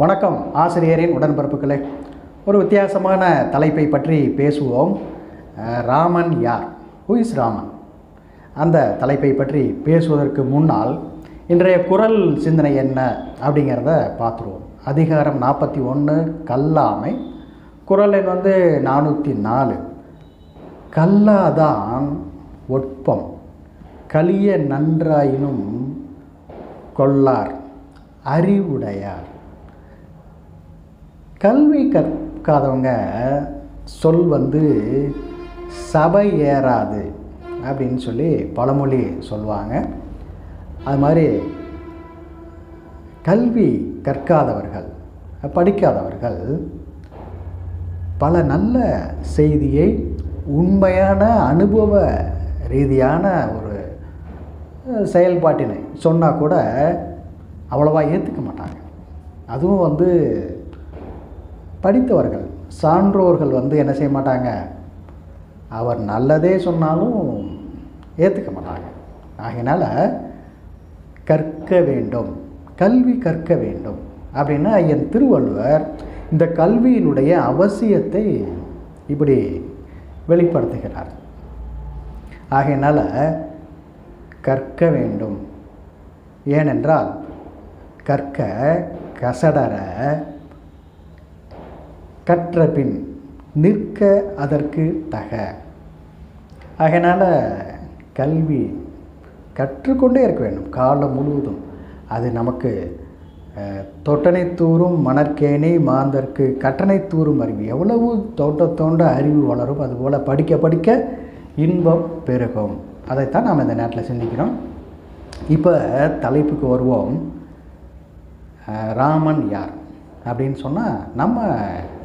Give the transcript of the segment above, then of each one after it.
வணக்கம் ஆசிரியரின் உடன்பிறப்புகளே ஒரு வித்தியாசமான தலைப்பை பற்றி பேசுவோம். ராமன் யார்? Who is Raman? அந்த தலைப்பை பற்றி பேசுவதற்கு முன்னால் இன்றைய குரல் சிந்தனை என்ன அப்படிங்கிறத பார்த்துருவோம். அதிகாரம் நாற்பத்தி ஒன்று கல்லாமை. குரல் எண் வந்து நானூற்றி நாலு. கல்லாதான் ஒட்பம் கலிய நன்றாயினும் கொள்ளார் அறிவுடையார். கல்வி கற்காதவங்க சொல் வந்து சபை ஏறாது அப்படின்னு சொல்லி பழமொழி சொல்லுவாங்க. அது மாதிரி கல்வி கற்காதவர்கள் படிக்காதவர்கள் பல நல்ல செய்தியை உண்மையான அனுபவ ரீதியான ஒரு செயல்பாட்டினை சொன்னால் கூட அவ்வளவா ஏற்றுக்க மாட்டாங்க. அதுவும் வந்து படித்தவர்கள் சான்றோர்கள் வந்து என்ன செய்ய மாட்டாங்க? அவர் நல்லதே சொன்னாலும் ஏற்றுக்க மாட்டாங்க. ஆகையினால கற்க வேண்டும். கல்வி கற்க வேண்டும். அப்படின்னா ஐயன் திருவள்ளுவர் இந்த கல்வியினுடைய அவசியத்தை இப்படி வெளிப்படுத்துகிறார். ஆகையினால் கற்க வேண்டும். ஏனென்றால் கற்க கசடர கற்ற பின் நிற்க அதற்கு தக. அதனால் கல்வி கற்றுக்கொண்டே இருக்க வேண்டும். காலம் முழுவதும். அது நமக்கு தொட்டனை தூறும் மணற்கேணி மாந்தர்க்கு கட்டணை தூறும் அறிவு. எவ்வளவு தோண்ட தோண்ட அறிவு வளரும் அதுபோல் படிக்க படிக்க இன்பம் பெருகும். அதைத்தான் நாம் இந்த நேரத்தில் சிந்திக்கிறோம். இப்போ தலைப்புக்கு வருவோம். ராமன் யார்? அப்படின்னு சொன்னால் நம்ம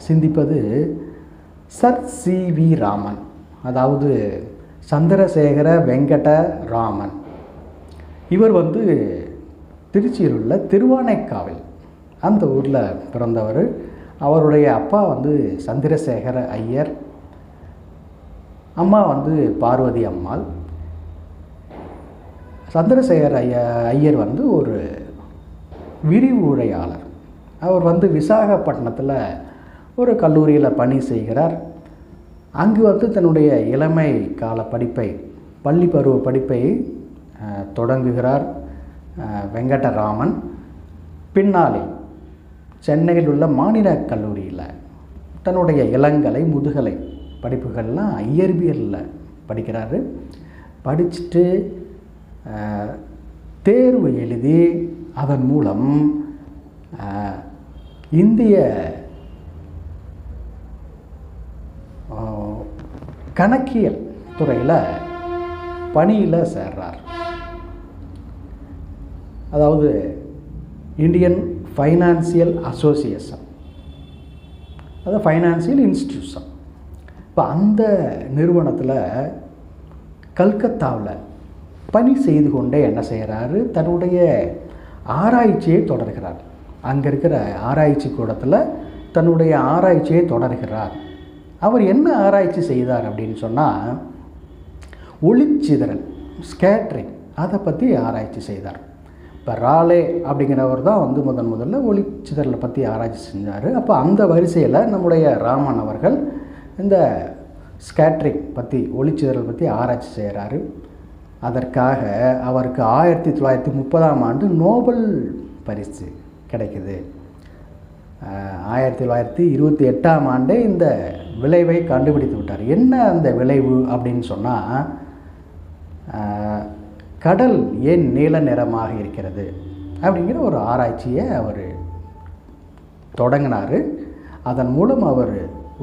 சிந்திப்பது சர் சி வி ராமன் அதாவது சந்திரசேகர வெங்கட ராமன். இவர் வந்து திருச்சியில் உள்ள திருவானைக்காவல் அந்த ஊரில் பிறந்தவர். அவருடைய அப்பா வந்து சந்திரசேகர ஐயர். அம்மா வந்து பார்வதி அம்மாள். சந்திரசேகர் ஐய ஐயர் வந்து ஒரு விரிவுரையாளர். அவர் வந்து விசாகப்பட்டினத்தில் ஒரு கல்லூரியில் பணி செய்கிறார். அங்கு வந்து தன்னுடைய இளமை கால படிப்பை பள்ளி பருவ படிப்பை தொடங்குகிறார் வெங்கடராமன். பின்னாளில் சென்னையில் உள்ள மாநில கல்லூரியில் தன்னுடைய இளங்கலை முதுகலை படிப்புகள்லாம் இயற்பியலில் படிக்கிறாரு. படிச்சுட்டு தேர்வு எழுதி அதன் மூலம் இந்திய கணக்கியல் துறையில் பணியில் சேர்றார். அதாவது இந்தியன் ஃபைனான்சியல் அசோசியேஷன். அது ஃபைனான்சியல் இன்ஸ்டிடியூஷன். இப்போ அந்த நிறுவனத்தில் கல்கத்தாவில் பணி செய்து கொண்டே என்ன செய்கிறாரு தன்னுடைய ஆராய்ச்சியை தொடர்கிறார். அங்கே இருக்கிற ஆராய்ச்சி கூடத்தில் தன்னுடைய ஆராய்ச்சியை தொடர்கிறார். அவர் என்ன ஆராய்ச்சி செய்தார் அப்படின்னு சொன்னால் ஒளிச்சிதறல் ஸ்கேட்ரிங் அதை பற்றி ஆராய்ச்சி செய்தார். இப்போ ராலே அப்படிங்கிறவர் தான் வந்து முதன் முதல்ல ஒளிச்சிதறலை பற்றி ஆராய்ச்சி செஞ்சார். அப்போ அந்த வரிசையில் நம்முடைய ராமன் அவர்கள் இந்த ஸ்கேட்ரிங் பற்றி ஒளிச்சிதறல் பற்றி ஆராய்ச்சி செய்கிறாரு அதற்காக அவருக்கு ஆயிரத்தி தொள்ளாயிரத்தி முப்பதாம் ஆண்டு நோபல் பரிசு கிடைக்குது. ஆயிரத்தி தொள்ளாயிரத்தி இருபத்தி எட்டாம் ஆண்டே இந்த விளைவை கண்டுபிடித்து விட்டார். என்ன அந்த விளைவு அப்படின்னு சொன்னால் கடல் ஏன் நீல நிறமாக இருக்கிறது அப்படிங்கிற ஒரு ஆராய்ச்சியை அவர் தொடங்கினார். அதன் மூலம் அவர்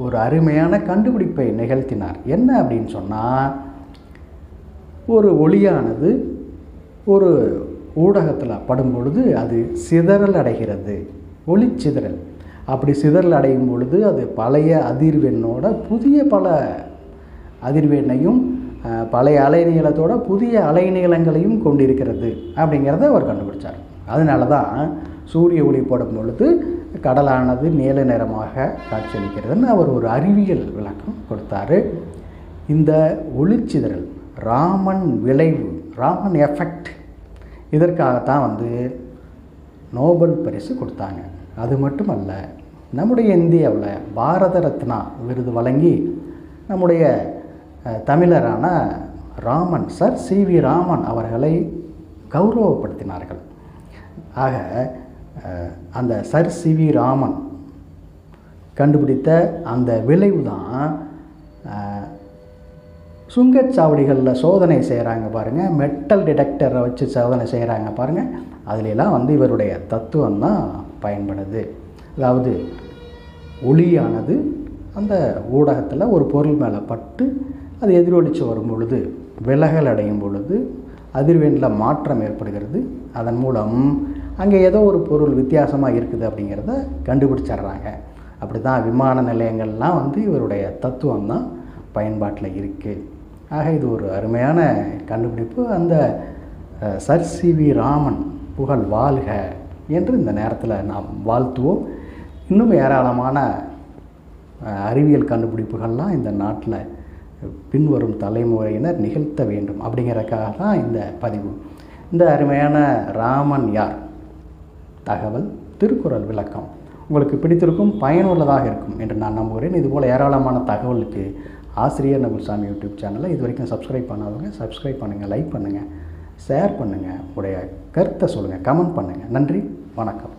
ஒரு அருமையான கண்டுபிடிப்பை நிகழ்த்தினார். என்ன அப்படின்னு சொன்னால் ஒரு ஒளியானது ஒரு ஊடகத்தில் படும் பொழுது அது சிதறல் அடைகிறது. ஒளிச்சிதறல் அப்படி சிதறல் அடையும் பொழுது அது பழைய அதிர்வெண்ணோட புதிய பல அதிர்வெண்ணையும் பழைய அலைநீளத்தோட புதிய அலைநீளங்களையும் கொண்டிருக்கிறது அப்படிங்கிறத அவர் கண்டுபிடிச்சார். அதனால தான் சூரிய ஒளி போடும் பொழுது கடலானது நீல நிறமாக காட்சியளிக்கிறதுன்னு அவர் ஒரு அறிவியல் விளக்கம் கொடுத்தார். இந்த ஒளிச்சிதறல் ராமன் விளைவு ராமன் எஃபெக்ட் இதற்காகத்தான் வந்து நோபல் பரிசு கொடுத்தாங்க. அது மட்டுமல்ல நம்முடைய இந்தியாவில் பாரத ரத்னா விருது வழங்கி நம்முடைய தமிழரான Raman sir C V Raman அவர்களை கௌரவப்படுத்தினார்கள். ஆக அந்த சர் சி வி ராமன் கண்டுபிடித்த அந்த விளைவு தான் சுங்கச்சாவடிகளில் சோதனை செய்கிறாங்க பாருங்கள் மெட்டல் டிடெக்டரை வச்சு சோதனை செய்கிறாங்க பாருங்கள் அதுலெல்லாம் வந்து இவருடைய தத்துவம் தான் பயன்படுது. அதாவது ஒளியானது அந்த ஊடகத்தில் ஒரு பொருள் மேலே பட்டு அது எதிரொலித்து வரும் பொழுது விலகல் அடையும் பொழுது அதிர்வெண்ணில் மாற்றம் ஏற்படுகிறது. அதன் மூலம் அங்கே ஏதோ ஒரு பொருள் வித்தியாசமாக இருக்குது அப்படிங்கிறத கண்டுபிடிச்சிட்றாங்க. அப்படி தான் விமான நிலையங்கள்லாம் வந்து இவருடைய தத்துவம் தான் பயன்பாட்டில் இருக்குது ஆக இது ஒரு அருமையான கண்டுபிடிப்பு. அந்த சர் சி வி ராமன் புகழ் வாழ்க என்று இந்த நேரத்தில் நாம் வாழ்த்துவோம். இன்னும் ஏராளமான அறிவியல் கண்டுபிடிப்புகள்லாம் இந்த நாட்டில் பின்வரும் தலைமுறையினர் நிகழ்த்த வேண்டும் அப்படிங்கிறதுக்காக தான் இந்த பதிவு. இந்த அருமையான ராமன் யார்? தகவல் திருக்குறள் விளக்கம். உங்களுக்கு பிடித்திருக்கும் பயனுள்ளதாக இருக்கும் என்று நான் நம்புகிறேன். இதுபோல் ஏராளமான தகவலுக்கு ஆசிரியர் நகுல்சாமி யூடியூப் சேனலை இது வரைக்கும் சப்ஸ்கிரைப் பண்ணாதவங்க சப்ஸ்கிரைப் பண்ணுங்கள் லைக் பண்ணுங்கள் ஷேர் பண்ணுங்கள் உடைய கருத்தை சொல்லுங்கள் கமெண்ட் பண்ணுங்கள் நன்றி வணக்கம்.